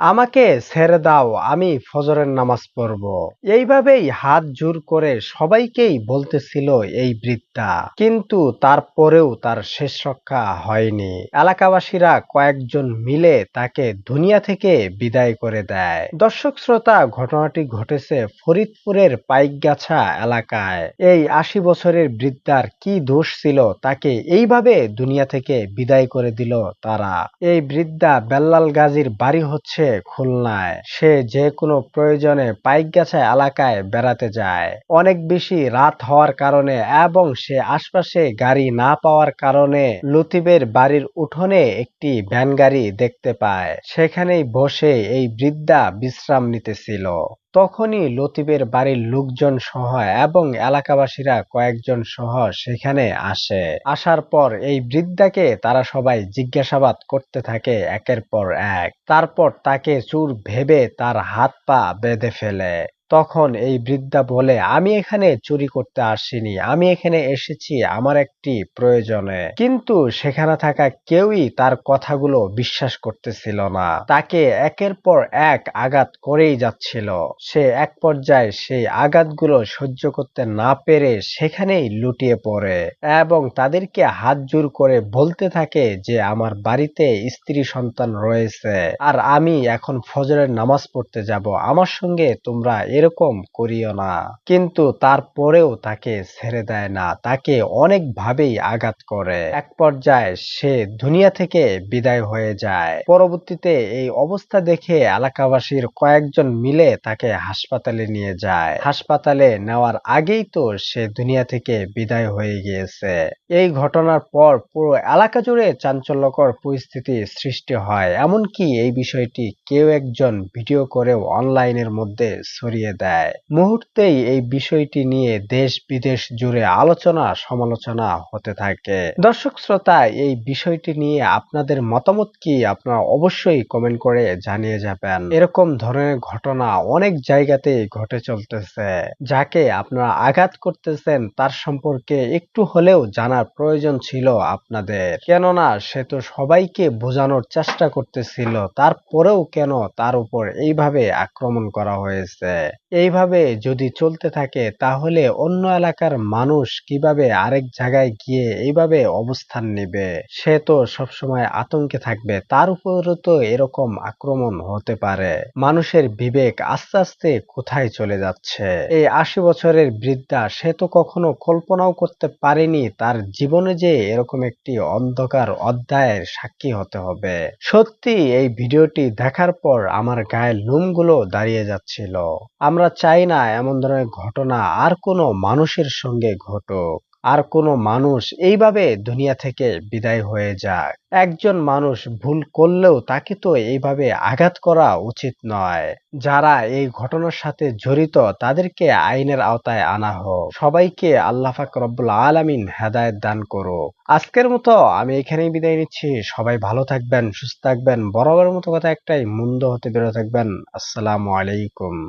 আমাকে ছেড়ে দাও, আমি ফজরের নামাজ পড়ব। এইভাবেই হাত জোর করে সবাইকেই বলতেছিল এই বৃদ্ধা। কিন্তু তারপরেও তার শেষ রক্ষা হয়নি। এলাকাবাসীরা কয়েকজন মিলে তাকে দুনিয়া থেকে বিদায় করে দেয়। দর্শক শ্রোতা, ঘটনাটি ঘটেছে ফরিদপুরের পাইকগাছা এলাকায়। এই আশি বছরের বৃদ্ধার কি দোষ ছিল, তাকে এইভাবে দুনিয়া থেকে বিদায় করে দিল তারা। এই বৃদ্ধা বেল্লাল গাজীর বাড়ি হচ্ছে খুলনায়, সে যে কোনো প্রয়োজনে পাইকগাছা এলাকায় বেড়াতে যায়। অনেক বেশি রাত হওয়ার কারণে এবং সে আশপাশে গাড়ি না পাওয়ার কারণে লতিবের বাড়ির উঠোনে একটি ভ্যান গাড়ি দেখতে পায়। সেখানেই বসে এই বৃদ্ধা বিশ্রাম নিতেছিল। তখনই লতিবের বাড়ির লোকজন সহ এবং এলাকাবাসীরা কয়েকজন সহ সেখানে আসে। আসার পর এই বৃদ্ধাকে তারা সবাই জিজ্ঞাসাবাদ করতে থাকে একের পর এক। তারপর তাকে চুর ভেবে তার হাত পা বেঁধে ফেলে। তখন এই বৃদ্ধা বলে, আমি এখানে চুরি করতে আসিনি। আমি এখানে এসেছি আমার একটি প্রয়োজনে। কিন্তু সেখানে থাকা কেউই তার কথাগুলো বিশ্বাস করতেছিল না। তাকে একের পর এক আঘাত করেই যাচ্ছিল। সে এক পর্যায়ে সেই আঘাতগুলো সহ্য করতে না পেরে সেখানেই লুটিয়ে পড়ে এবং তাদেরকে হাত জোর করে বলতে থাকে যে, আমার বাড়িতে স্ত্রী সন্তান রয়েছে। আর আমি এখন ফজরের নামাজ পড়তে যাব। আমার সঙ্গে তোমরা এরকম করিও না। কিন্তু তারপরেও তাকে ছেড়ে দেয় না। তাকে অনেকভাবেই আঘাত করে। এক পর্যায়ে সে দুনিয়া থেকে বিদায় হয়ে যায়। পরবর্তীতে এই অবস্থা দেখে এলাকাবাসীর কয়েকজন মিলে তাকে হাসপাতালে নিয়ে যায়। হাসপাতালে নেওয়ার আগেই তো সে দুনিয়া থেকে বিদায় হয়ে গিয়েছে। এই ঘটনার পর পুরো এলাকা জুড়ে চাঞ্চল্যকর পরিস্থিতি সৃষ্টি হয়। এমনকি এই বিষয়টি কেউ একজন ভিডিও করেও অনলাইনের মধ্যে ছড়িয়ে দেয়। মুহূর্তেই এই বিষয়টি নিয়ে দেশ বিদেশ জুড়ে আলোচনা সমালোচনা হতে থাকে। দর্শক শ্রোতা, এই বিষয়টি নিয়ে আপনাদের মতামত কি আপনারা অবশ্যই কমেন্ট করে জানিয়ে যাবেন। এরকম ধরনের ঘটনা অনেক জায়গাতে ঘটে চলতেছে। যাকে আপনারা আঘাত করতেছেন তার সম্পর্কে একটু হলেও জানার প্রয়োজন ছিল আপনাদের। কেননা সে তো সবাইকে বোঝানোর চেষ্টা করতেছিল, তারপরেও কেন তার উপর এইভাবে আক্রমণ করা হয়েছে? এইভাবে যদি চলতে থাকে, তাহলে অন্য এলাকার মানুষ কীভাবে আরেক জায়গায় গিয়ে এইভাবে অবস্থান নেবে? সে তো সবসময় আতঙ্কে থাকবে। তার উপরও তো এরকম আক্রমণ হতে পারে। মানুষের বিবেক আস্তে আস্তে কোথায় চলে যাচ্ছে? এই আশি বছরের বৃদ্ধা, সে তো কখনো কল্পনাও করতে পারেনি তার জীবনে যে এরকম একটি অন্ধকার অধ্যায়ের সাক্ষী হতে হবে। সত্যি, এই ভিডিওটি দেখার পর আমার গায়ের লোমগুলো দাঁড়িয়ে যাচ্ছিল। আমরা চাই না এমন ধরনের ঘটনা আর কোনো মানুষের সঙ্গে ঘটুক, আর কোনো মানুষ এইভাবে দুনিয়া থেকে বিদায় হয়ে যাক। একজন মানুষ ভুল করলেও তাকে তো এইভাবে আঘাত করা উচিত নয়। যারা এই ঘটনার সাথে জড়িত, তাদেরকে আইনের আওতায় আনা হোক। সবাইকে আল্লাহ ফাক রব্বুল আলামিন হেদায়েত দান করো আজকের মতো আমি এখানেই বিদায় নিচ্ছি। সবাই ভালো থাকবেন, সুস্থ থাকবেন। বরাবর মতো কথা একটাই, মন্দ হতে বেরো থাকবেন। আসসালামু আলাইকুম।